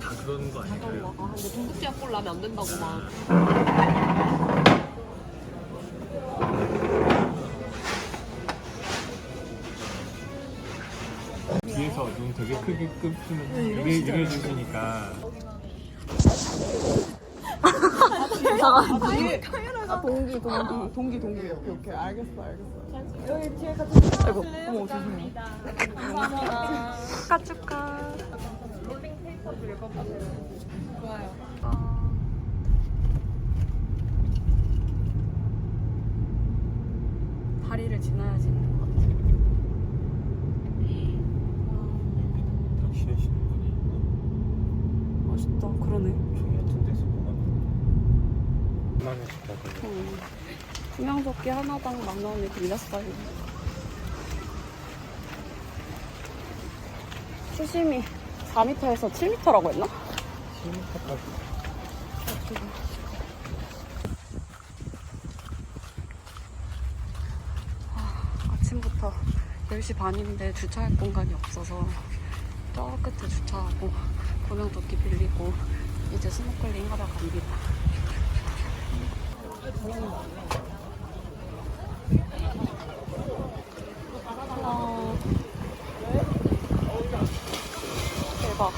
다 그런 거 아닐까요? 아, 근데 동국제약 꼴 나면 안 된다고 막. 되게 크게 끄면 이래 이래 주시니까 아, 동기, 동기, 동기, 동기. 오케이, 오케이. 알겠어, 알겠어. 여기 뒤에 같이. 아이고, 어머, 조심해. 축하 축하. 다리를 지나야지 있는 것 같아. 낚시 하시는 분이 멋있다. 그러네. 종이 같은 데서 뭐가 만 원씩 받아요. 음. 구명조끼 하나당 만 원이 빌렸어요. 수심이 4m에서 7m라고 했나? 10m까지 아침부터 10시 반인데 주차할 공간이 없어서 저 끝에 주차하고 구명조끼 빌리고 이제 스노클링 하러 갑니다. 와. 대박.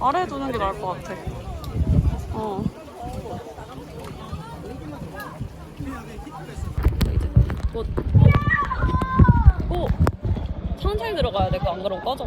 아래에 두는 게 나을 것 같아. 어. 이제 곧. 들어가야 돼. 그안 그러면 꺼져.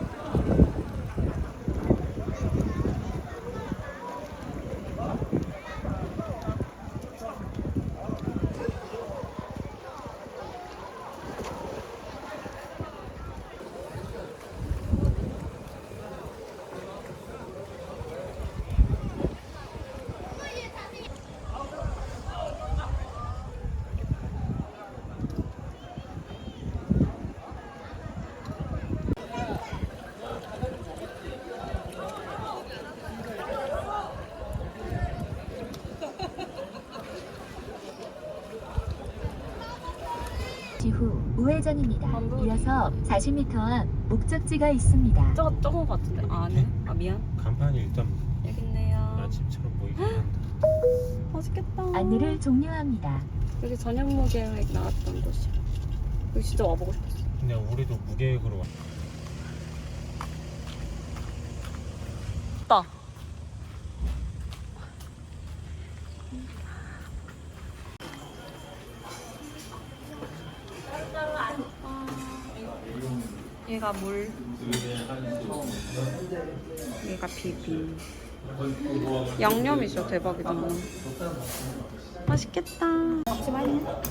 후 우회전입니다. 이어서 40m 앞 목적지가 있습니다. 저거, 저거 같은데. 아, 아니네. 아, 미안. 간판이 일단 여기 있네요. 아침처럼 보이긴 한다. 맛있겠다. 안내를 종료합니다. 여기 저녁 무계획 나왔던 곳이야. 여기 진짜 와보고 싶었어. 근데 우리도 무계획으로 왔 있다. 얘가 물, 얘가 비빔. 양념이 진짜 대박이다. 맛있겠다. 잠시만요.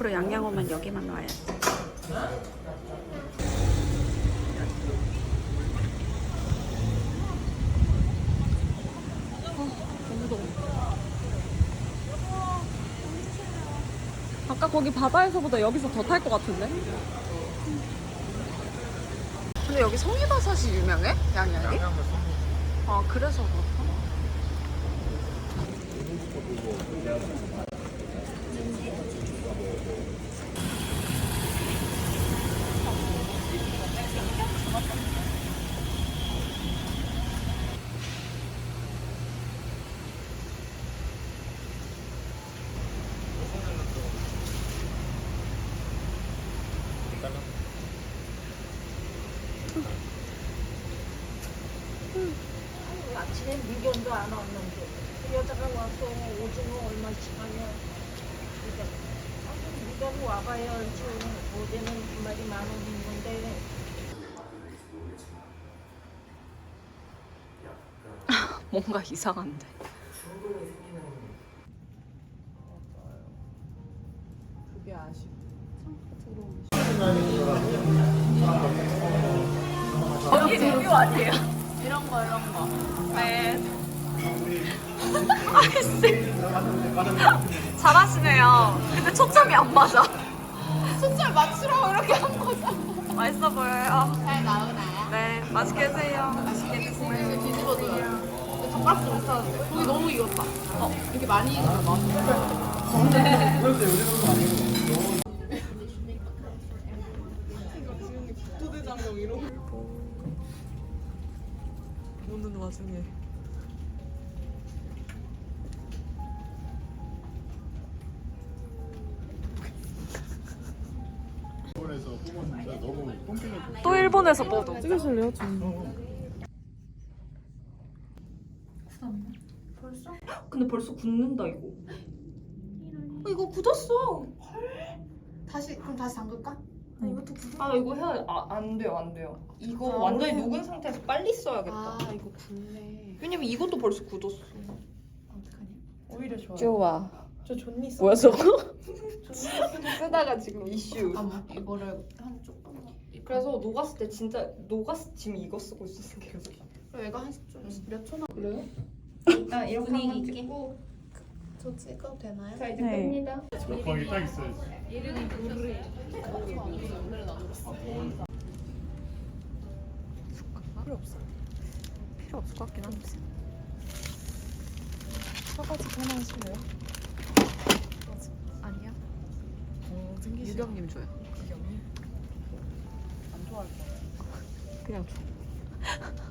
앞으로 양양 오면 여기만 와야지. 아까 거기 바다에서보다 여기서 더 탈 것 같은데? 근데 여기 송이버섯이 유명해? 양양이? 아 그래서 그렇구나. 아침에 미견도 안 왔는데. 그 여자가 와서 오징어 얼마씩 하냐. 그러니까 아니 미견 와봐야지 어제는 한 마리 만 원인 건데. 뭔가 이상한데. 그게 아쉽 다. 잘하시네요. 근데 초점이 안 맞아. 초점 맞추라고 이렇게 한 거잖아. 맛있어 보여요. 잘 나오나요? 네, 맛있게 드세요. 맛있게 드세요. 뒤집어줘요. 젓가락 좀 있었는데. 고기 너무 익었다. 어, 이렇게 많이 맛있어. 부대 오는 와중에. 일본에서 뽑았는데 너무 똥개가 또 일본에서 뻗어. 찍으실래요? 좀. 근데 벌써 굳는다 이거. 이거 굳었어. 다시 그럼 다시 담글까? 아, 이것도 굳어. 아 이거 해야 아, 안 돼요 안 돼요 이거 아, 완전히 그래? 녹은 상태에서 빨리 써야겠다 아 이거 굳네. 왜냐면 이것도 벌써 굳었어 어떡하냐? 오히려 좋아요 좋아. 저 존니 써. 뭐야 저거? 쓰다가 지금 이슈 잠깐만 이거를 한 조금만. 그래서 녹았을 때 진짜 녹았을 때 지금 이거 쓰고 있었어 계속 그럼 얘가 한좀 몇 초나 그래요? 일단 이렇게 한번 찍고 저 찍어도 되나요? 자 이제 네. 뺍니다 거기 딱 있어야지. 필요 없어. 필요 없을 것 같긴 한데. 사가지고 하나 하실래요? 아니야? 어, 생기시. 유경님 줘요. 유경님? 안 좋아할 것 같아. 그냥 줘.